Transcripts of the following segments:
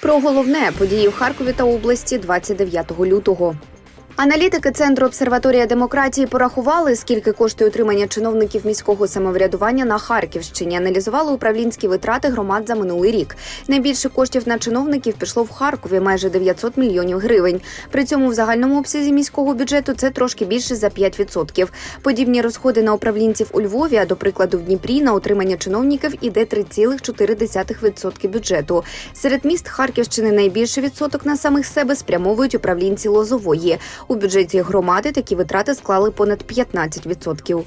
Про головне події в Харкові та області 29 лютого. Аналітики Центру обсерваторія демократії порахували, скільки коштує утримання чиновників міського самоврядування на Харківщині. Аналізували управлінські витрати громад за минулий рік. Найбільше коштів на чиновників пішло в Харкові майже 900 мільйонів гривень. При цьому в загальному обсязі міського бюджету це трошки більше за 5%. Подібні розходи на управлінців у Львові, а до прикладу в Дніпрі на утримання чиновників іде 3,4% бюджету. Серед міст Харківщини найбільший відсоток на самих себе спрямовують управлінці Лозової. У бюджеті громади такі витрати склали понад 15%.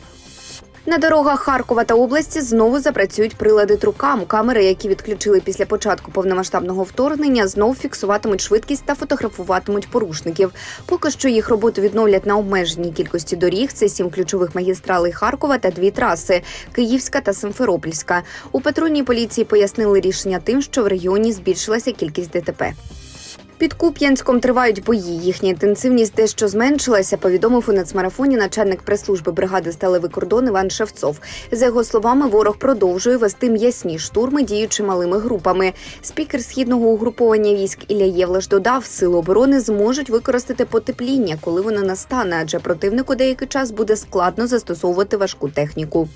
На дорогах Харкова та області знову запрацюють прилади трукам. Камери, які відключили після початку повномасштабного вторгнення, знов фіксуватимуть швидкість та фотографуватимуть порушників. Поки що їх роботу відновлять на обмеженій кількості доріг. Це сім ключових магістралей Харкова та дві траси Київська та Симферопольська. У патрульній поліції пояснили рішення тим, що в регіоні збільшилася кількість ДТП. Під Куп'янськом тривають бої. Їхня інтенсивність дещо зменшилася. Повідомив у нацмарафоні начальник прес-служби бригади сталевий кордон Іван Шевцов. За його словами, ворог продовжує вести м'ясні штурми, діючи малими групами. Спікер східного угруповання військ Ілля Євлеш додав, сили оборони зможуть використати потепління, коли воно настане, адже противнику деякий час буде складно застосовувати важку техніку.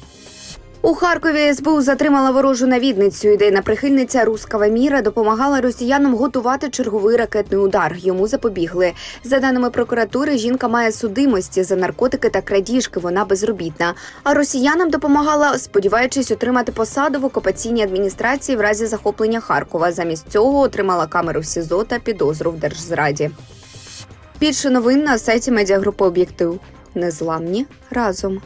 У Харкові СБУ затримала ворожу навідницю. Ідейна прихильниця Рускава Міра допомагала росіянам готувати черговий ракетний удар. Йому запобігли. За даними прокуратури, жінка має судимості за наркотики та крадіжки. Вона безробітна. А росіянам допомагала, сподіваючись отримати посаду в окупаційній адміністрації в разі захоплення Харкова. Замість цього отримала камеру в СІЗО та підозру в держзраді. Більше новин на сайті медіагрупи Об'єктив. Незламні разом.